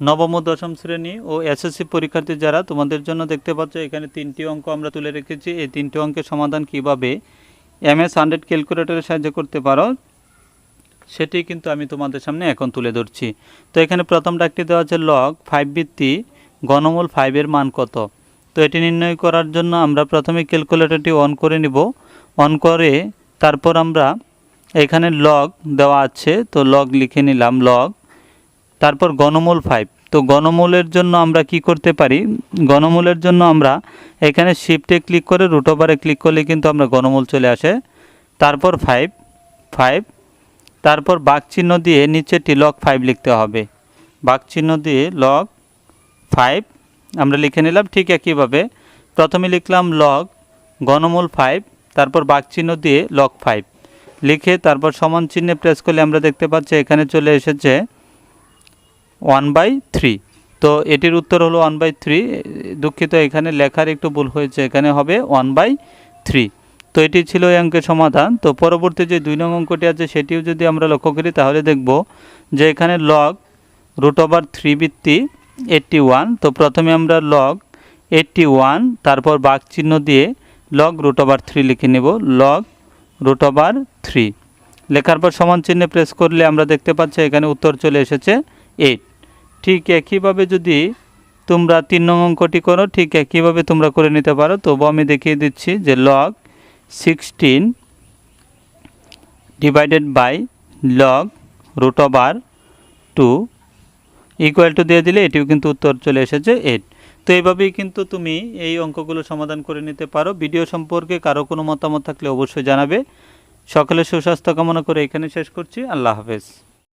নবম ও দশম শ্রেণি ও এসএসসি পরীক্ষার্থী যারা তোমাদের জন্য দেখতে পাচ্ছ, এখানে তিনটি অঙ্ক আমরা তুলে রেখেছি। এই তিনটি অঙ্কের সমাধান কীভাবে এম এস হান্ড্রেড ক্যালকুলেটরের সাহায্য করতে পারো, সেটি কিন্তু আমি তোমাদের সামনে এখন তুলে ধরছি। তো এখানে প্রথম ডাকটি দেওয়া আছে লগ ফাইভ ভিত্তি গণমূল ফাইভের মান কত? তো এটি নির্ণয় করার জন্য আমরা প্রথমে ক্যালকুলেটরটি অন করে নিব। অন করে তারপর আমরা এখানে লগ দেওয়া আছে, তো লগ লিখে নিলাম লগ তারপর গণমূল ফাইভ তো গণমূলের জন্য আমরা কি করতে পারি? গণমূলের জন্য আমরা এখানে শিফটে ক্লিক করে রুট ওভারে ক্লিক করলে কিন্তু আমরা গণমূল চলে আসে। তারপর ফাইভ ফাইভ তারপর চিহ্ন দিয়ে নিচেটি লক ফাইভ লিখতে হবে। চিহ্ন দিয়ে লক ফাইভ আমরা লিখে নিলাম ঠিক একইভাবে। প্রথমে লিখলাম লগ গণমূল ফাইভ তারপর চিহ্ন দিয়ে লক ফাইভ লিখে তারপর সমান চিহ্নে প্রেস করলে আমরা দেখতে পাচ্ছি এখানে চলে এসেছে ওয়ান বাই থ্রি। তো এটির উত্তর হলো ওয়ান বাই থ্রি। দুঃখিত, এখানে লেখার একটু ভুল হয়েছে। এখানে হবে ওয়ান বাই থ্রি। তো এটি ছিল এই অঙ্কের সমাধান। তো পরবর্তী যে দুই নং অঙ্কটি আছে, সেটিও যদি আমরা লক্ষ্য করি, তাহলে দেখব যে এখানে লগ রুট ওভার থ্রি বৃত্তি এইটটি ওয়ান তো প্রথমে আমরা লগ এইটটি ওয়ান তারপর বাঘ চিহ্ন দিয়ে লগ রুট ওভার থ্রি লিখে নেব। লগ রুট ওভার থ্রি লেখার পর সমান চিহ্নে প্রেস করলে আমরা দেখতে পাচ্ছি এখানে উত্তর চলে এসেছে এইট ঠিক একইভাবে যদি তোমরা তিন নং অঙ্কটি করো, ঠিক একইভাবে তোমরা করে নিতে পারো। তবু আমি দেখিয়ে দিচ্ছি যে log sixteen divided by log root over two equal to দিয়ে দিলে এটিও কিন্তু উত্তর চলে এসেছে এইট তো এইভাবেই কিন্তু তুমি এই অঙ্কগুলো সমাধান করে নিতে পারো। ভিডিও সম্পর্কে কারও কোনো মতামত থাকলে অবশ্যই জানাবে। সকলের সুস্বাস্থ্য কামনা করে এখানে শেষ করছি। আল্লাহ হাফেজ।